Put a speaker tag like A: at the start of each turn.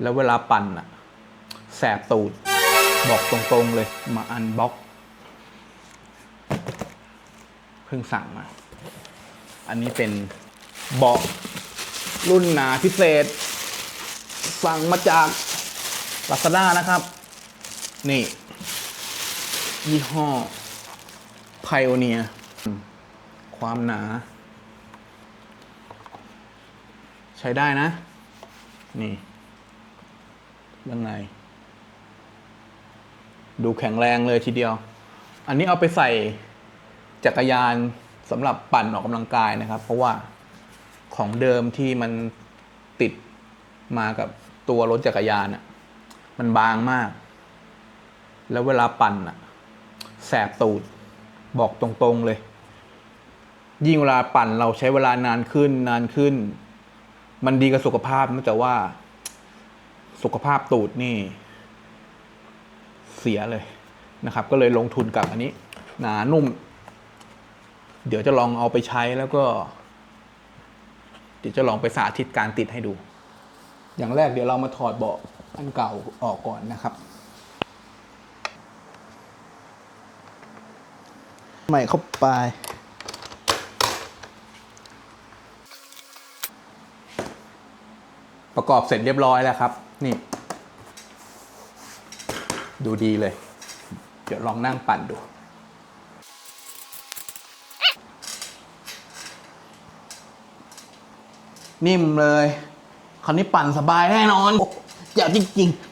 A: แล้วเวลาปั่นอะแสบตูด บอกตรงๆเลยมาอันบ็อกเพิ่งสั่งมา อันนี้เป็นเบาะรุ่นหนาพิเศษ สั่งมาจาก Lazada นะครับ นี่ ยี่ห้อ Pioneer ความหนา ใช้ได้นะ นี่ ด้านใน ดูแข็งแรงเลยทีเดียว อันนี้เอาไปใส่จักรยานสำหรับปั่นออกกำลังกายนะครับ เพราะว่าของเดิมที่มันติดมากับตัวรถจักรยานอะมันบางมาก แล้วเวลาปั่นอะแสบตูดบอกตรงๆเลย ยิ่งเวลาปั่นเราใช้เวลานานขึ้นนานขึ้น มันดีกับสุขภาพนะแต่ว่า สุขภาพตูดนี่ เสียเลยนะครับ ก็เลยลงทุนกับอันนี้ หนานุ่ม เดี๋ยวจะลองเอาไปใช้แล้วก็ เดี๋ยวจะลองไปสาธิตการติดให้ดู อย่างแรกเดี๋ยวเรามาถอดเบาะอันเก่าออกก่อนนะครับ
B: ใหม่เข้าไป
A: ประกอบเสร็จเรียบร้อยแล้วครับ นี่ ดูดีเลย เดี๋ยวลองนั่งปั่นดู นิ่มเลย คราวนี้ปั่นสบายแน่นอน
B: อย่าจริงๆ